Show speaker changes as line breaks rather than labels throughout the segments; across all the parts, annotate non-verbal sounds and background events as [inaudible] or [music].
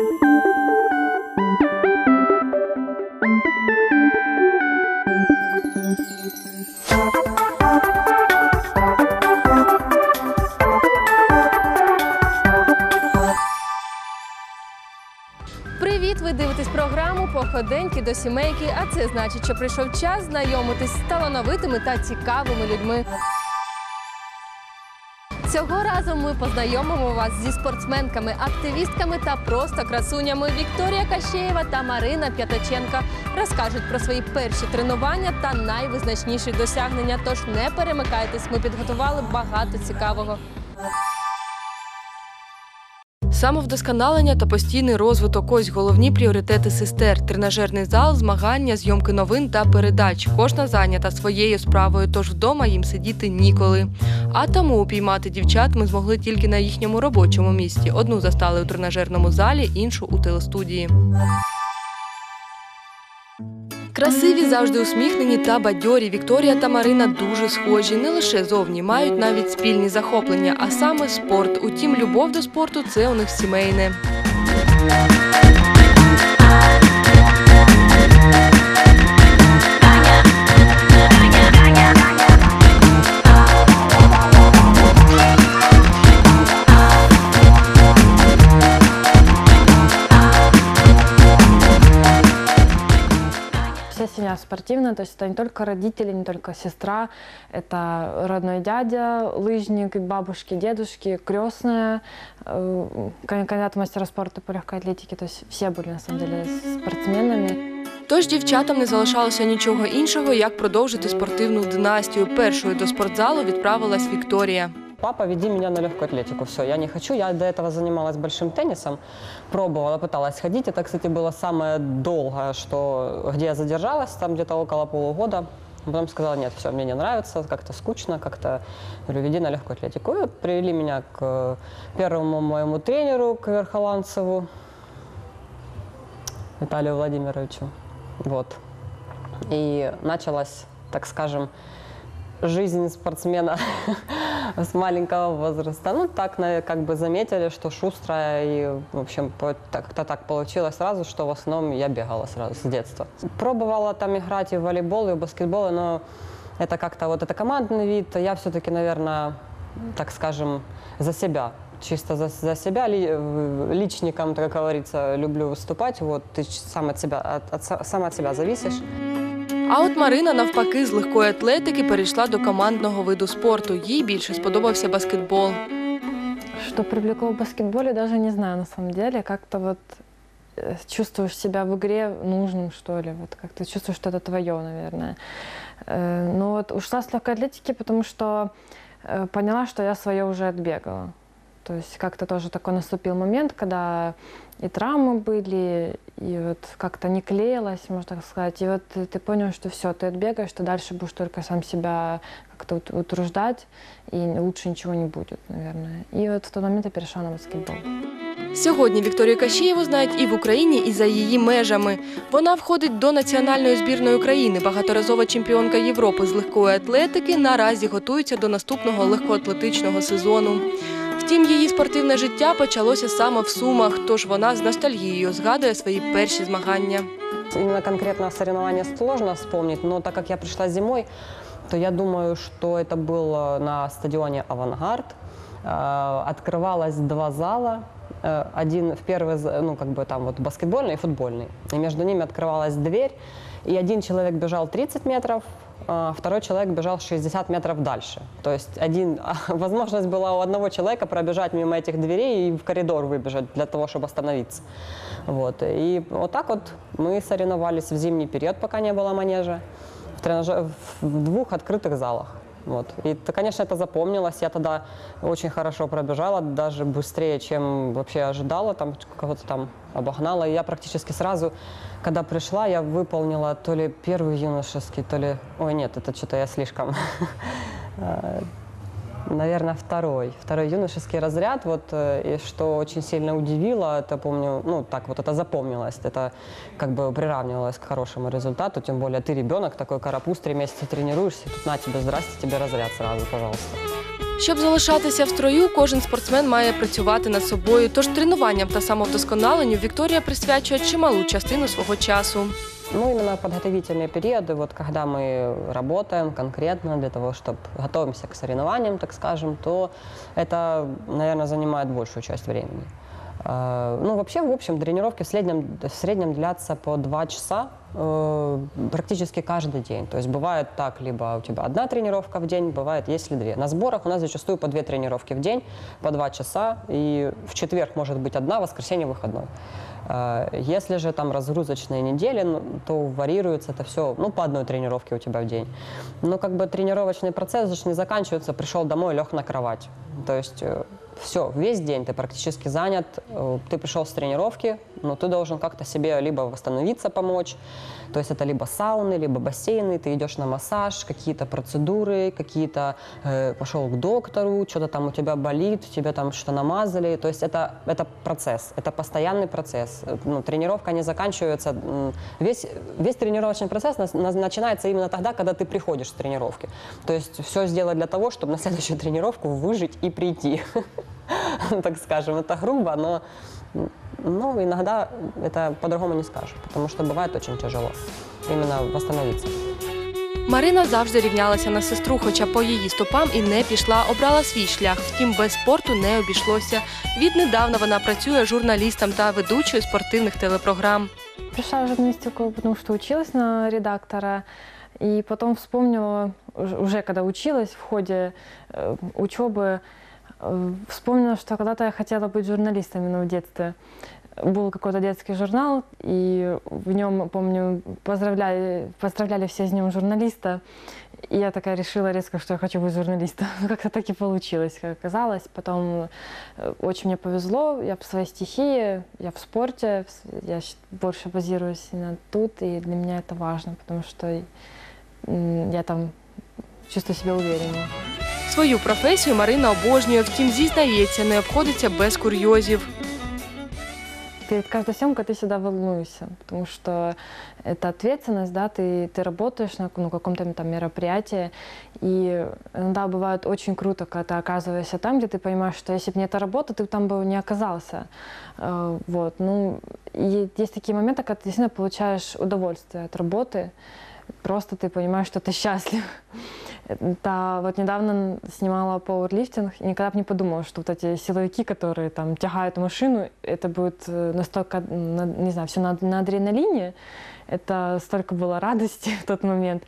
Привіт! Ви дивитесь програму Походеньки до сімейки. А це значить, що прийшов час знайомитись з талановитими та цікавими людьми. Цього разу ми познайомимо вас зі спортсменками, активістками та просто красунями. Вікторія Кащеєва та Марина П'ятаченка розкажуть про свої перші тренування та найвизначніші досягнення. Тож не перемикайтесь, ми підготували багато цікавого. Самовдосконалення та постійний розвиток ось головні пріоритети сестер. Тренажерний зал, змагання, зйомки новин та передач. Кожна зайнята своєю справою, тож вдома їм сидіти ніколи. А тому упіймати дівчат ми змогли тільки на їхньому робочому місці. Одну застали у тренажерному залі, іншу у телестудії. Красиві, завжди усміхнені та бадьорі. Вікторія та Марина дуже схожі. Не лише зовні мають навіть спільні захоплення, а саме спорт. Утім, любов до спорту це у них сімейне.
спортивная, то есть это не только родители, не только сестра, это родной дядя, лыжник, бабушки, дедушки, крестная, э, кан- кандидат в мастера спорта по легкой атлетике, то есть все были на самом деле спортсменами.
Тож дівчатам не залишалося нічого іншого, як продовжити спортивну династію. Першою до спортзалу відправилась Вікторія.
Папа, веди меня на легкую атлетику. Все, я не хочу. Я до этого занималась большим теннисом, пробовала, пыталась ходить. Это, кстати, было самое долгое, что, где я задержалась, там где-то около полугода. Потом сказала, нет, все, мне не нравится, как-то скучно, как-то, говорю, веди на легкую атлетику. И привели меня к первому моему тренеру, к Верхоланцеву, Виталию Владимировичу. Вот. И началась, так скажем, жизнь спортсмена [laughs] с маленького возраста. Ну, так как бы заметили, что шустрая, и, в общем, как-то так получилось сразу, что в основном я бегала сразу с детства. Пробовала там играть и в волейбол, и в баскетбол, но это как-то вот это командный вид, я все-таки, наверное, так скажем, за себя чисто за, за себя, ли- личником, так говорится, люблю выступать. Вот ты сам от себя, от, от са- сам от себя зависишь.
А от Марина, навпаки, з легкої атлетики перейшла до командного виду спорту. Їй більше сподобався баскетбол.
Что привлекло в баскетболе, даже не знаю на самом деле, как-то вот э, чувствуешь себя в игре нужным, что ли, вот как-то чувствуешь, что это твое, наверное. Э, Но вот ушла с легкой атлетики, потому что э, поняла, что я свое уже отбегала. То есть как-то тоже такой наступил момент, когда и травмы были, и вот как-то не клеилось, можно так сказать. И вот ты, ты понял, что все, ты отбегаешь, ты дальше будешь только сам себя как-то ут- утруждать, и лучше ничего не будет, наверное. И вот в тот момент я перешла на баскетбол.
Сьогодні Вікторію Кащеєву знають і в Україні, і за її межами. Вона входить до національної збірної України. Багаторазова чемпіонка Європи з легкої атлетики наразі готується до наступного легкоатлетичного сезону. Втім, її спортивне життя почалося саме в Сумах, тож вона з ностальгією згадує свої перші змагання.
Именно конкретно соревнование сложно вспомнить, но так как я пришла зимой, то я думаю, что это было на стадионе «Авангард». Э, Открывалось два зала. Э, Один в первый, ну, как бы там вот баскетбольный и футбольный. И между ними открывалась дверь, и один человек бежал 30 метров, а второй человек бежал 60 метров дальше. То есть один, [laughs] возможность была у одного человека пробежать мимо этих дверей и в коридор выбежать для того, чтобы остановиться. Вот. И вот так вот мы соревновались в зимний период, пока не было манежа, в, тренаже- в двух открытых залах. Вот. И, конечно, это запомнилось. Я тогда очень хорошо пробежала, даже быстрее, чем вообще ожидала, там кого-то там обогнала. И я практически сразу, когда пришла, я выполнила то ли первый юношеский, то ли... Ой, нет, это что-то я слишком... [laughs] э, Наверное, второй. Второй юношеский разряд. Вот, э, и что очень сильно удивило, это помню, ну, так вот это запомнилось. Это как бы приравнивалось к хорошему результату. Тем более ты ребенок, такой карапуз, три месяца тренируешься, и тут на тебе, здрасте, тебе разряд сразу, пожалуйста.
Щоб залишатися в строю, кожен спортсмен має працювати над собою. Тож тренуванням та самовдосконаленню Вікторія присвячує чималу частину свого часу.
Ну, именно подготовительные периоды, вот когда мы работаем конкретно для того, чтобы готовимся к соревнованиям, так скажем, то это, наверное, занимает большую часть времени. Э, Ну, вообще, в общем, тренировки в среднем, в среднем длятся по два часа э, практически каждый день. То есть бывает так, либо у тебя одна тренировка в день, бывает, если две. На сборах у нас зачастую по две тренировки в день, по два часа, и в четверг может быть одна, в воскресенье выходной. Э, Если же там разгрузочные недели, ну, то варьируется это все, ну, по одной тренировке у тебя в день. Но как бы тренировочный процесс же не заканчивается, пришел домой, лег на кровать. То есть все, весь день ты практически занят, э, ты пришел с тренировки, но ты должен как-то себе либо восстановиться, помочь, то есть это либо сауны, либо бассейны, ты идешь на массаж, какие-то процедуры, какие-то э, пошел к доктору, что-то там у тебя болит, тебе там что-то намазали, то есть это, это процесс, это постоянный процесс. Э, Ну, тренировка не заканчивается, весь, весь тренировочный процесс нас- нас- начинается именно тогда, когда ты приходишь с тренировки. То есть все сделать для того, чтобы на следующую [laughs] тренировку выжить и прийти. [laughs] Так скажем, это грубо, но ну, иногда это по-другому не скажешь, потому что бывает очень тяжело именно восстановиться.
Марина завжди рівнялася на сестру, хоча по її стопам і не пішла, обрала свій шлях. Втім, без спорту не обійшлося. Віднедавна вона працює журналістом та ведучою спортивних телепрограм.
Пришла в журналистику, потому что училась на редактора. И потом вспомнила, уж- уже когда училась в ходе э, учебы, э, вспомнила, что когда-то я хотела быть журналистом именно в детстве. Был какой-то детский журнал, и в нем, помню, поздравляли, поздравляли все с днем журналиста. И я такая решила резко, что я хочу быть журналистом. [laughs] Ну, Как-то так и получилось, как оказалось. Потом э, очень мне повезло, я в своей стихии, я в спорте, в с- я щ- больше базируюсь именно тут, и для меня это важно, потому что м, я там чувствую себя уверенно.
Свою професію Марина обожнює, втім, зізнається, не обходиться без курйозів.
Перед каждой съемкой ты всегда волнуешься, потому что это ответственность, да, ты, ты работаешь на ну, каком-то там мероприятии, и иногда бывает очень круто, когда ты оказываешься там, где ты понимаешь, что если бы не эта работа, ты бы там бы не оказался. Э, Вот, ну, и есть такие моменты, когда ты действительно получаешь удовольствие от работы, просто ты понимаешь, что ты счастлив. [laughs] Да, вот недавно снимала пауэрлифтинг, и никогда бы не подумала, что вот эти силовики, которые там тягают машину, это будет э, настолько, на- не знаю, все на, на адреналине. Это столько было радости [laughs] в тот момент.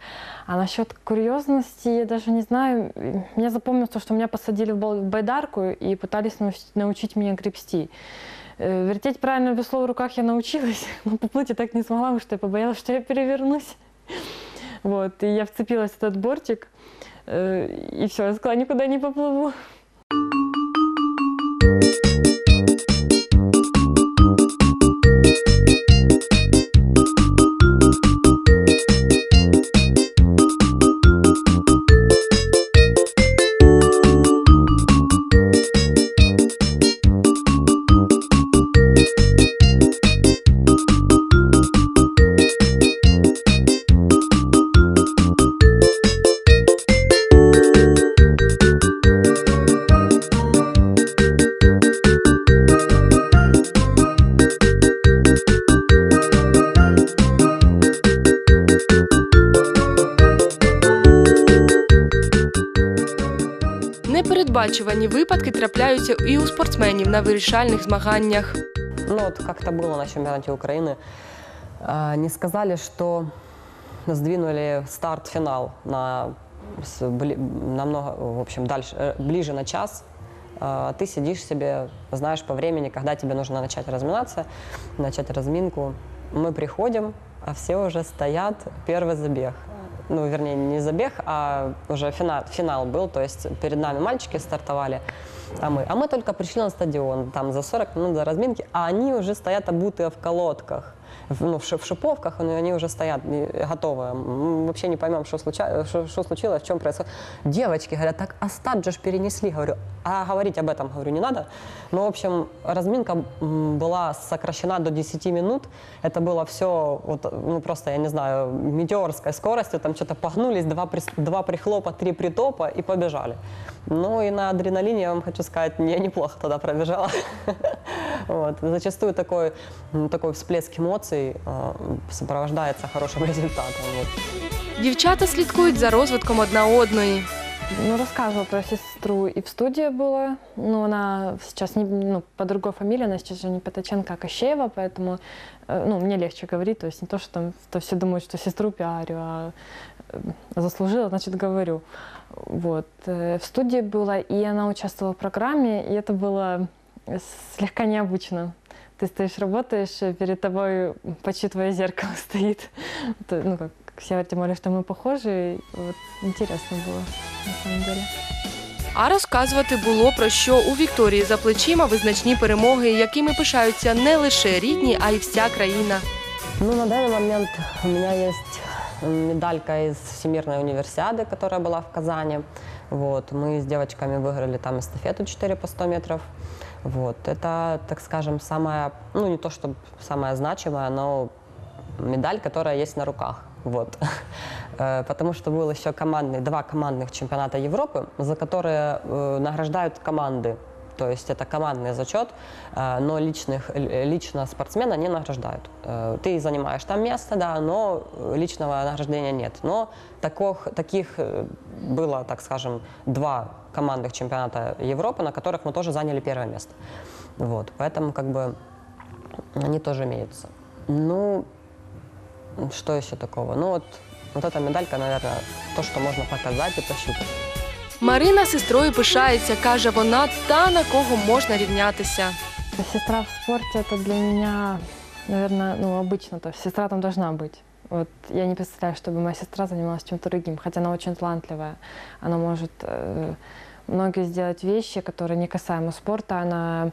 А насчет курьезности, я даже не знаю. Мне запомнилось то, что меня посадили в байдарку и пытались научить, научить меня гребсти. Э, Вертеть правильно весло в руках я научилась, [laughs] но поплыть я так не смогла, потому что я побоялась, что я перевернусь. Вот, и я вцепилась в этот бортик, э, и все, я сказала, никуда не поплыву.
випадки трапляються і у спортсменів на вирішальних змаганнях.
Ну вот как-то было на чемпионате Украины. А, Не сказали, что сдвинули старт-финал на с- бли- намного, в общем, дальше, э, ближе на час. А Ты сидишь себе, знаешь по времени, когда тебе нужно начать разминаться, начать разминку. Мы приходим, а все уже стоят, первый забег. Ну, вернее, не забег, а уже финал, финал был, то есть перед нами мальчики стартовали, а мы. А мы только пришли на стадион, там за 40 минут до разминки, а они уже стоят обутые в колодках. Ну, в в шиповках, но они уже стоят готовые. М, Вообще не поймем, что, случа- что, что случилось, в чем происходит. Девочки говорят, так а старт же перенесли. Говорю, а говорить об этом, говорю, не надо. Ну, в общем, разминка была сокращена до 10 минут. Это было все, вот, ну, просто, я не знаю, метеорской скоростью. Там что-то погнулись, два, прис- два прихлопа, три притопа и побежали. Ну и на адреналине, я вам хочу сказать, я неплохо тогда пробежала. [laughs] Вот. Зачастую такой, м, такой всплеск эмоций э, сопровождается хорошим [laughs] результатом. Вот.
Дівчата слідкують за розвитком одна одної.
Ну, рассказывала про сестру и в студии была. Ну, она сейчас не, ну, по другой фамилии, она сейчас же не Пятаченко, а Кощеева, поэтому э, ну, мне легче говорить. То есть не то, что там то все думают, что сестру пиарю, а э, заслужила, значит, говорю. Вот. Э, В студии была, и она участвовала в программе, и это было слегка необычно. Ты стоишь, работаешь, э, перед тобой почти твое зеркало [laughs] стоит. Это, Ну, как все, тем более, что мы похожи. и Вот, интересно было, на самом деле.
А розказувати було про що у Вікторії за плечима визначні перемоги, якими пишаються не лише рідні, а й вся країна.
Ну, на данный момент у меня есть м, медалька из Всемирной универсиады, которая была в Казани. Вот. Мы с девочками выиграли там эстафету 4 по 100 метров. Вот. Это, так скажем, самая, ну не то чтобы самая значимая, но медаль, которая есть на руках. Вот. [laughs] Э, Потому что был еще командный, два командных чемпионата Европы, за которые э, награждают команды. То есть это командный зачет, э, но личных, лично спортсмена не награждают. Э, Ты занимаешь там место, да, но личного награждения нет. Но таких, таких э, было, так скажем, два командных чемпионата Европы, на которых мы тоже заняли первое место. Вот, поэтому как бы они тоже имеются. Ну, что еще такого? Ну вот, вот эта медалька, наверное, то, что можно показать и пощупать.
Марина сестрою пишається, каже вона, та на кого можна рівнятися.
Сестра в спорте это для меня, наверное, ну, обычно. То есть сестра там должна быть. Вот я не представляю, чтобы моя сестра занималась чем-то другим, хотя она очень талантливая. Она может э, многие сделать вещи, которые не касаемо спорта. Она,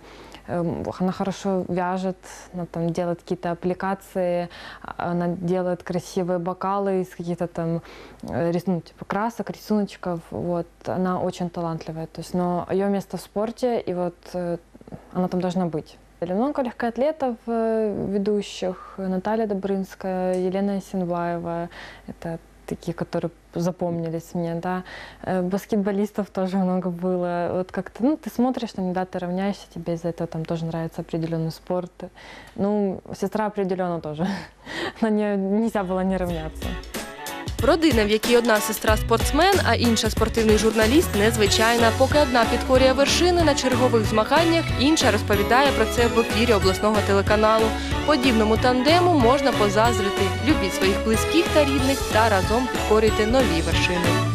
эм, она хорошо вяжет, она там делает какие-то аппликации, она делает красивые бокалы из каких-то там э, ну, типа красок, рисуночков. Вот. Она очень талантливая. То есть, но ее место в спорте, и вот э, она там должна быть. Много легкоатлетов э, ведущих. Наталья Добрынская, Елена Синбаева. Это такие, которые запомнились мне, да. Э, Баскетболистов тоже много было. Вот как-то, ну, ты смотришь на них, да, ты равняешься, тебе из-за этого там тоже нравится определенный спорт. Ну, сестра определенно тоже. [laughs] На нее нельзя было не равняться.
Родина, в якій одна сестра спортсмен, а інша спортивний журналіст, незвичайна. Поки одна підкорює вершини на чергових змаганнях, інша розповідає про це в ефірі обласного телеканалу. Подібному тандему можна позазрити. Любіть своїх близьких та рідних та разом підкорюйте нові вершини.